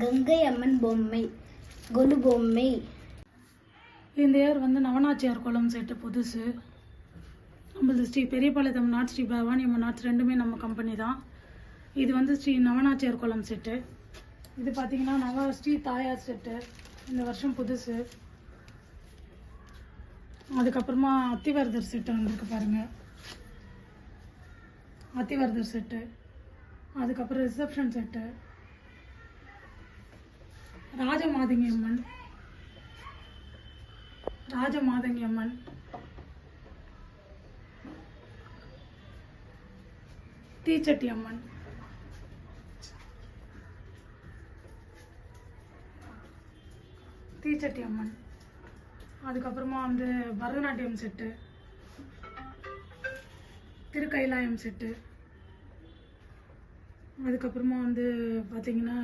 கங்கை அம்மன் பொம்மை கொலு பொம்மை. இந்த இயர் வந்து நவநாச்சியார் குளம் செட்டு புதுசு. நம்மளது ஸ்ரீ பெரியபாளையம் நாட் ஸ்ரீ பவானி அம்மன் நாட்ஸ் ரெண்டுமே நம்ம கம்பெனி தான். இது வந்து ஸ்ரீ நவநாச்சியார் குளம் செட்டு. இது பார்த்தீங்கன்னா நவ ஸ்ரீ தாயார் செட்டு. இந்த வருஷம் புதுசு. அதுக்கப்புறமா அத்திவரதர் செட்டு வந்திருக்கு பாருங்க. அத்திவரதர் செட்டு. அதுக்கப்புறம் ரிசப்ஷன் செட்டு. ராஜமாதங்கி அம்மன் ராஜமாதங்கி அம்மன் தீச்சட்டி அம்மன் தீச்சட்டி அம்மன் அதுக்கப்புறமா வந்து பரதநாட்டியம் செட்டு. திருக்கைலாயம் செட்டு. அதுக்கப்புறமா வந்து பார்த்தீங்கன்னா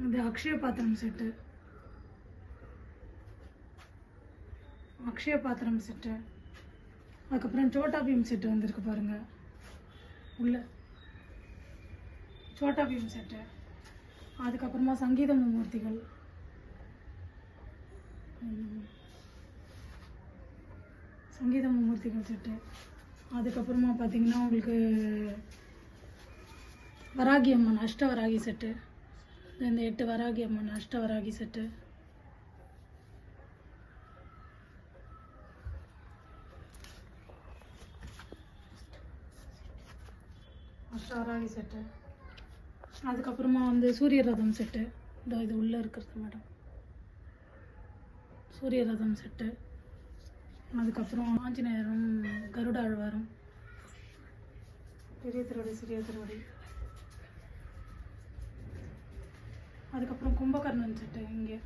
இது அக்ஷய பாத்திரம் செட்டு அக்ஷய பாத்திரம் செட்டு அதுக்கப்புறம் சோட்டா பீம் செட்டு வந்திருக்கு பாருங்க. உள்ள. சோட்டா பீம் செட்டு அதுக்கப்புறமா சங்கீத மூர்த்திகள் சங்கீத மூர்த்திகள் செட்டு அதுக்கப்புறமா பார்த்தீங்கன்னா உங்களுக்கு வராகி அம்மன் அஷ்டவராகி செட்டு இந்த எட்டு வராகி அம்மன் அஷ்ட வராகி செட்டு. அஷ்டவராகி செட்டு. அதுக்கப்புறமா வந்து சூரிய ரதம் செட்டு. இதோ இது உள்ளே இருக்கிறது மேடம். சூரிய ரதம் செட்டு. அதுக்கப்புறம் ஆஞ்சநேயரும் கருட ஆழ்வாரும் பெரிய திருவடி சிறிய திருவடி. அதுக்கப்புறம் கும்பகர்ணன் சட்டை இங்கே.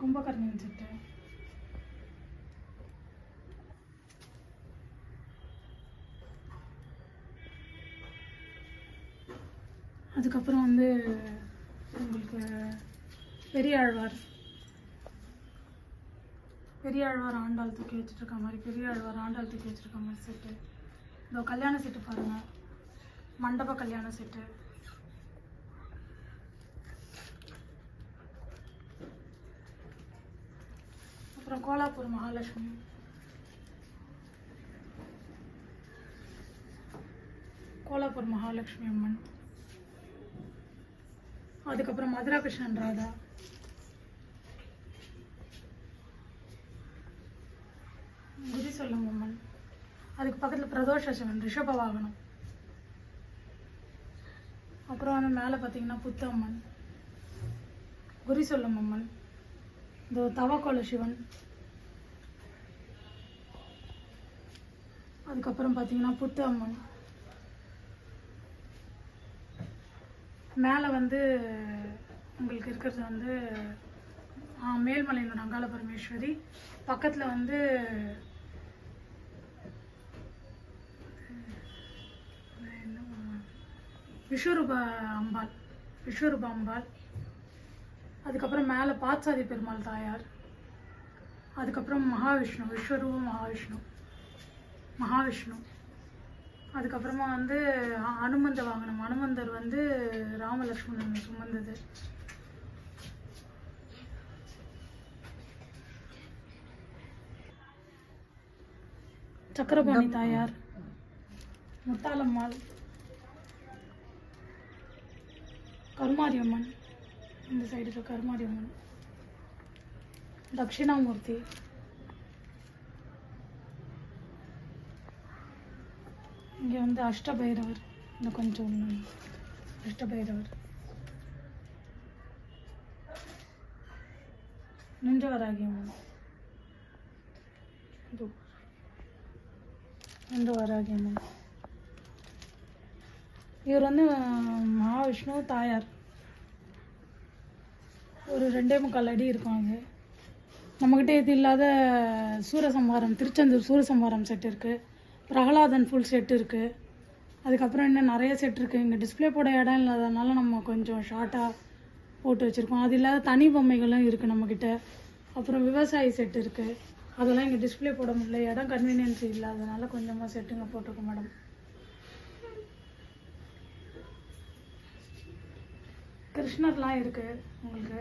கும்பகர்ணன் செட்டு. அதுக்கப்புறம் வந்து உங்களுக்கு பெரியாழ்வார். பெரியாழ்வார் ஆண்டாள் தூக்கி வச்சுருக்க மாதிரி பெரியாழ்வார் ஆண்டாள் தூக்கி வச்சுருக்க மாதிரி செட்டு. இதோ கல்யாண செட்டு பாருங்கள் மண்டப கல்யாண செட்டு. அப்புறம் கோலாப்பூர் மகாலட்சுமி. கோலாப்பூர் மகாலட்சுமி அம்மன். அதுக்கப்புறம் மதுரா கிருஷ்ணன் ராதா. குதி சொல்லுங்க அம்மன். அதுக்கு பக்கத்தில் பிரதோஷ சிவன் ரிஷப வாகனம் அப்புறம் வந்து மேலே பார்த்தீங்கன்னா புத்தம்மன் குறி சொல்லும் அம்மன் இந்த தவக்கோல சிவன். அதுக்கப்புறம் பார்த்தீங்கன்னா புத்த அம்மன் மேலே வந்து உங்களுக்கு இருக்கிறது வந்து ஆ, மேல்மலையனூர் அங்காள பரமேஸ்வரி பக்கத்தில் வந்து விஸ்வரூப அம்பாள். விஸ்வரூப அம்பாள். அதுக்கப்புறம் மேலே பாட்சாதி பெருமாள் தாயார். அதுக்கப்புறம் மகாவிஷ்ணு விஸ்வரூப மகாவிஷ்ணு. மகாவிஷ்ணு. அதுக்கப்புறமா வந்து அனுமந்த வாகனம். அனுமந்தர் வந்து ராமலக்ஷ்மணன் சுமந்தது. சக்கரபாணி தாயார். கருமாரி அம்மன் இந்த சைடு இருக்க கருமாரியம்மன். தட்சிணாமூர்த்தி. இங்கே வந்து அஷ்டபைரவர். இன்னும் கொஞ்சம் அஷ்டபைரவர். நின்றவராகி அம்மன் நின்றவராகி அம்மன் இவர் வந்து மகாவிஷ்ணு தாயார். ஒரு ரெண்டே முக்கால் அடி இருக்கும் அது. நம்மக்கிட்ட இது இல்லாத சூரசம்ஹாரம் திருச்செந்தூர் சூரசம்ஹாரம் செட் இருக்குது பிரகலாதன் ஃபுல் செட் இருக்குது அதுக்கப்புறம் இன்னும் நிறைய செட் இருக்குது இங்கே டிஸ்பிளே போட இடம் இல்லாதனால நம்ம கொஞ்சம் ஷார்ட்டாக போட்டு வச்சுருக்கோம். அது இல்லாத தனி பொம்மைகளும் இருக்குது நம்மக்கிட்ட அப்புறம் விவசாயி செட் இருக்குது அதெல்லாம் இங்கே டிஸ்பிளே போட முடியல. இடம் கன்வீனியன்ஸ் இல்லாதனால கொஞ்சமாக செட்டுங்க போட்டிருக்கோம் மேடம் கிருஷ்ணர்லாம் இருக்கு உங்களுக்கு?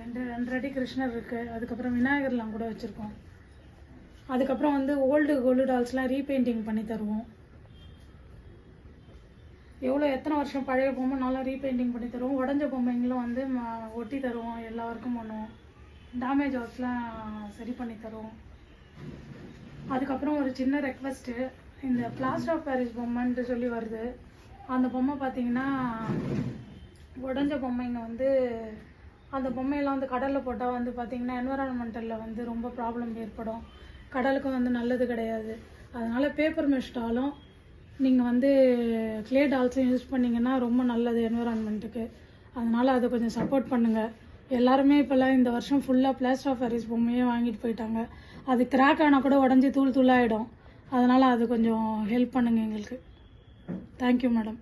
ரெண்டு ரெண்டரடி கிருஷ்ணர் இருக்கு. அதுக்கப்புறம் விநாயகர்லாம் கூட வச்சுருக்கோம். அதுக்கப்புறம் வந்து ஓல்டு கோல்டு டால்ஸ்லாம் ரீபெயிண்டிங் பண்ணி தருவோம். எவ்வளோ எத்தனை வருஷம் பழைய பொம்மைனாலும் ரீபெயிண்டிங் பண்ணி தருவோம். உடஞ்ச பொம்மைங்களும் வந்து ஒட்டி தருவோம். எல்லா ஒர்க்கும் பண்ணுவோம். டேமேஜ் ஒர்க்ஸ்லாம் சரி பண்ணி தருவோம். அதுக்கப்புறம் ஒரு சின்ன ரெக்வஸ்ட்டு இந்த பிளாஸ்டர் ஆஃப் பாரிஸ் பொம்மைன்ட்டு சொல்லி வருது. அந்த பொம்மை பார்த்தீங்கன்னா உடஞ்ச பொம்மைங்க வந்து அந்த பொம்மையெல்லாம் வந்து கடலில் போட்டால் வந்து பார்த்தீங்கன்னா என்வரான்மெண்டலில் வந்து ரொம்ப ப்ராப்ளம் ஏற்படும். கடலுக்கும் வந்து நல்லது கிடையாது. அதனால் பேப்பர் மெஷ்டாலும் நீங்கள் வந்து க்ளே டால்ஸும் யூஸ் பண்ணீங்கன்னா ரொம்ப நல்லது என்வரான்மெண்ட்டுக்கு அதனால் அதை கொஞ்சம் சப்போர்ட் பண்ணுங்கள் எல்லாருமே இப்போல்லாம் இந்த வருஷம் ஃபுல்லாக பிளாஸ்டர் ஆஃப் பாரிஸ் பொம்மையே வாங்கிட்டு போயிட்டாங்க. அது கிராக் ஆனால் கூட உடஞ்சி தூள் தூளாகிடும் அதனால் அது கொஞ்சம் ஹெல்ப் பண்ணுங்கள் எங்களுக்கு. Thank you madam